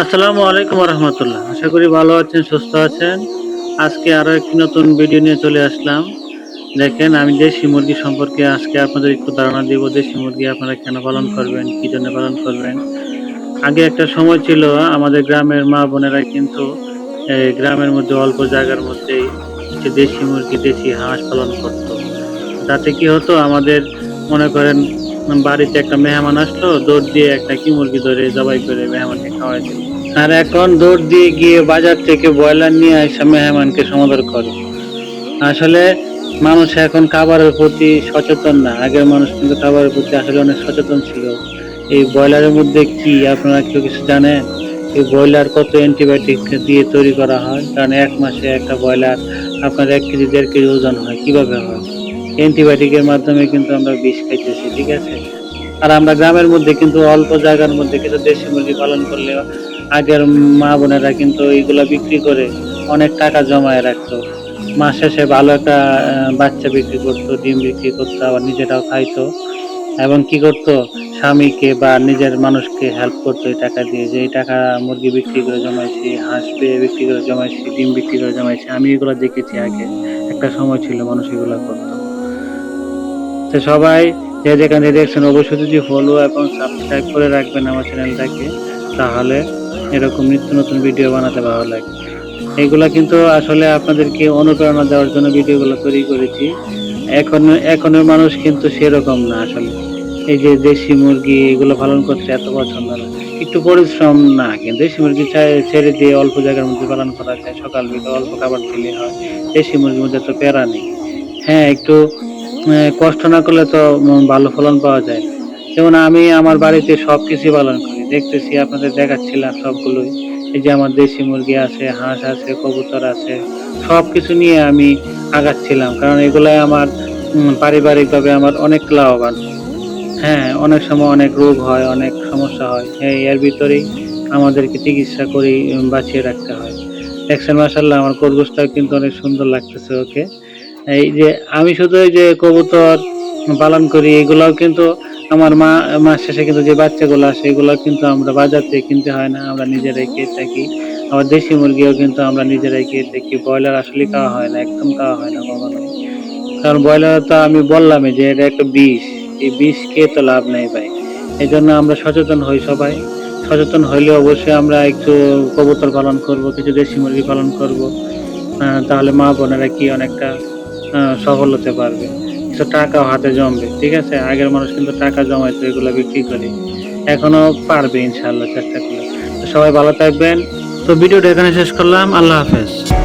আসসালামু আলাইকুম রহমতুল্লাহ আশা করি ভালো আছেন, সুস্থ আছেন। আজকে আরও একটি নতুন ভিডিও নিয়ে চলে আসলাম। দেখেন, আমি দেশি মুরগি সম্পর্কে আজকে আপনাদের একটু ধারণা দিব, দেশি মুরগি আপনারা কেন পালন করবেন, কী জন্য পালন করবেন? আগে একটা সময় ছিল, আমাদের গ্রামের মা বোনেরা কিন্তু গ্রামের মধ্যে, অল্প জায়গার মধ্যেই যে দেশি মুরগি, দেশি হাঁস পালন করত। তাতে কি হতো, আমাদের মনে করেন বাড়িতে একটা মেহমান আসলো, দৌড় দিয়ে একটা কি মুরগি ধরে জবাই করে মেহমানকে খাওয়াই দিল আর এখন দৌড় দিয়ে গিয়ে বাজার থেকে ব্রয়লার নিয়ে এসে মেহমানকে সমাদর করে। আসলে মানুষ এখন খাবারের প্রতি সচেতন না। আগের মানুষ কিন্তু খাবারের প্রতি আসলে অনেক সচেতন ছিল। এই ব্রয়লারের মধ্যে কি, আপনারা কেউ কিছু জানেন? এই ব্রয়লার কত অ্যান্টিবায়োটিক দিয়ে তৈরি করা হয়? কারণ এক মাসে একটা ব্রয়লার আপনার এক কেজি, দেড় কেজি ওজন হয়। কীভাবে হয়? অ্যান্টিবায়োটিকের মাধ্যমে কিন্তু আমরা বিষ খাইতেছি, ঠিক আছে? আর আমরা গ্রামের মধ্যে কিন্তু অল্প জায়গার মধ্যে কিছু দেশি মুরগি পালন করলে আগের মা বোনেরা কিন্তু এইগুলা বিক্রি করে অনেক টাকা জমায় রাখতো। মাস শেষে ভালো একটা বাচ্চা বিক্রি করতো, ডিম বিক্রি করতো, আবার নিজেরাও খাইতো। এবং কি করতো? স্বামীকে বা নিজের মানুষকে হেল্প করতো এই টাকা দিয়ে যে, এই টাকা মুরগি বিক্রি করে জমাইছি, হাঁস পেয়ে বিক্রি করে জমাইছি, ডিম বিক্রি করে জমাইছি। আমি এগুলো দেখেছি আগে। একটা সময় ছিল মানুষ এগুলো করতো। তো সবাই। যে যেখানে দেখছেন, অবশ্যই যদি ফলো এবং সাবস্ক্রাইব করে রাখবেন আমার চ্যানেলটাকে তাহলে এরকম নিত্য নতুন ভিডিও বানাতে ভালো লাগে। এগুলা কিন্তু আসলে আপনাদেরকে অনুপ্রেরণা দেওয়ার জন্য ভিডিওগুলো তৈরি করেছি। এখন, এখনের মানুষ কিন্তু সেরকম না আসলে। এই যে দেশি মুরগি, এগুলো পালন করতে এত পছন্দ না। একটু পরিশ্রম না, কিন্তু দেশি মুরগি ছেড়ে দিয়ে অল্প জায়গার মধ্যে পালন করা যায়। সকাল বিকাল অল্প খাবার দিলে হয়। দেশি মুরগির মধ্যে তো প্যারা নেই। হ্যাঁ একটু কষ্ট না করলে তো ভালো ফলন পাওয়া যায়। যেমন আমি আমার বাড়িতে সব কিছু পালন করি। দেখতেছি, আপনাদের দেখাচ্ছিলাম সবগুলোই। এই যে আমার দেশি মুরগি আছে, হাঁস আছে, কবুতর আছে সব কিছু নিয়ে আমি আগাচ্ছিলাম। কারণ এগুলাই আমার পারিবারিকভাবে আমার অনেক লাভবান। হ্যাঁ অনেক সময় অনেক রোগ হয়, অনেক সমস্যা হয়। এই, এর ভিতরেই আমাদেরকে চিকিৎসা করেই বাঁচিয়ে রাখতে হয়। দেখছেন মাসাল্লাহ আমার খরগোশটাও কিন্তু অনেক সুন্দর লাগতেছে ওকে। এই যে আমি শুধু এই যে কবুতর পালন করি, এগুলাও কিন্তু আমার মা, মাস শেষে কিন্তু যে বাচ্চাগুলো আসে এগুলো কিন্তু আমরা বাজার থেকে কিনতে হয় না, আমরা নিজেরাই খেয়ে থাকি। আবার দেশি মুরগিও কিন্তু আমরা নিজেরাই খেয়ে থাকি, ব্রয়লার আসলে খাওয়া হয় না, একদম খাওয়া হয় না কখনো। কারণ ব্রয়লার তো আমি বললামই যে এটা একটা বিষ, এই বিষ খেয়ে তো লাভ নেই ভাই। এই জন্য আমরা সচেতন হই সবাই। সচেতন হইলে অবশ্যই আমরা একটু কবুতর পালন করব, কিছু দেশি মুরগি পালন করব। তাহলে মা বোনেরা কি অনেকটা সফল হতে পারবে। কিছু টাকাও হাতে জমবে, ঠিক আছে? আগের মানুষ কিন্তু টাকা জমাইতো, এগুলো বিক্রি করে। এখনও পারবে ইনশাল্লাহ চেষ্টা করলে। সবাই ভালো থাকবেন। তো ভিডিওটা এখানে শেষ করলাম। আল্লাহ হাফেজ।